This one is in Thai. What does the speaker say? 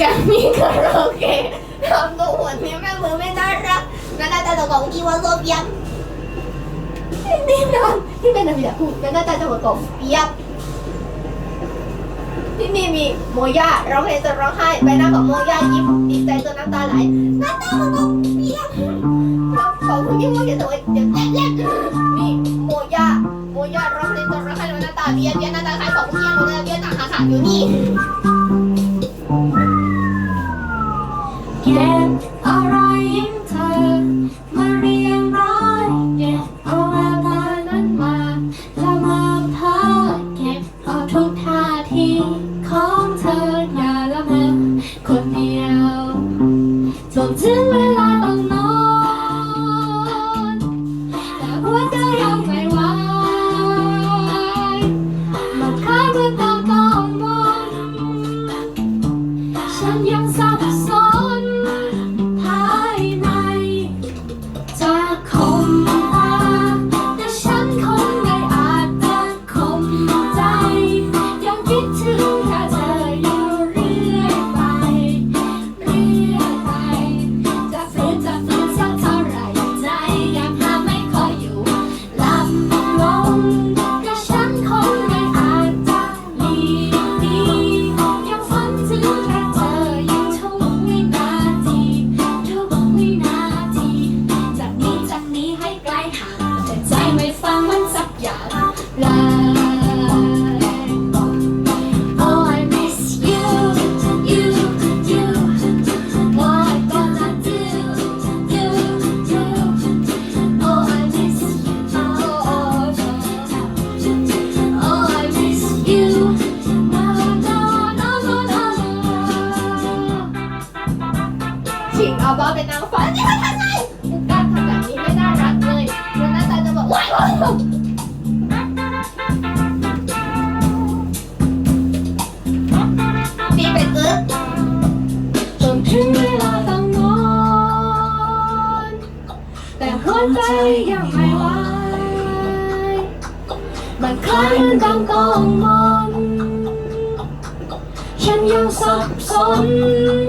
กมีคาราโอเกะทำตัวหัวนี้แม่มือไม่น่ารักนั่นน่าจะของอีวาโซเปียนี่นอนที่เป็นนาฬิกาคู่นั่นน่าจะของเปียมที่นี่มีโมย่าร้องเพลงจนร้องไห้ใบหน้าของโมย่ายิ้มดีใจจนน้ำตาไหลหน้าตาของเปียมของคุณยิ่งว่าจะสวยเจ็บแจ๊กนี่โมย่าโมย่าร้องเพลงจนร้องไห้แล้วหน้าตาเบียนเบียนหน้าตาคล้ายของเปียมเลยเบียนตาขาขาดอยู่นี่ เก็บอะไรยิ้มเธอมาเรียงร้อยเก็บเอาแววตานั้นมาละเมอเพ้อเก็บเอาทุกท่าทีของเธออย่าละเมอคนเดียวจนถึงเวลาต้องนอนแต่หัวใจยังไม่ไหวมันคล้ายกับตอนก่อนมองฉันยังสับสน ชิงเอาบอลเป็นนางฟ้านี่มันทำไงการทำแบบนี้ไม่น่ารักเลยแล้วหน้าตาจะบอกว้ายว้ายตีเป็นตึ๊ดจนถึงเวลาต้องนอน แต่หัวใจยังไม่ไหวมันคล้ายเหมือนกำกองมอนฉันยังสับสน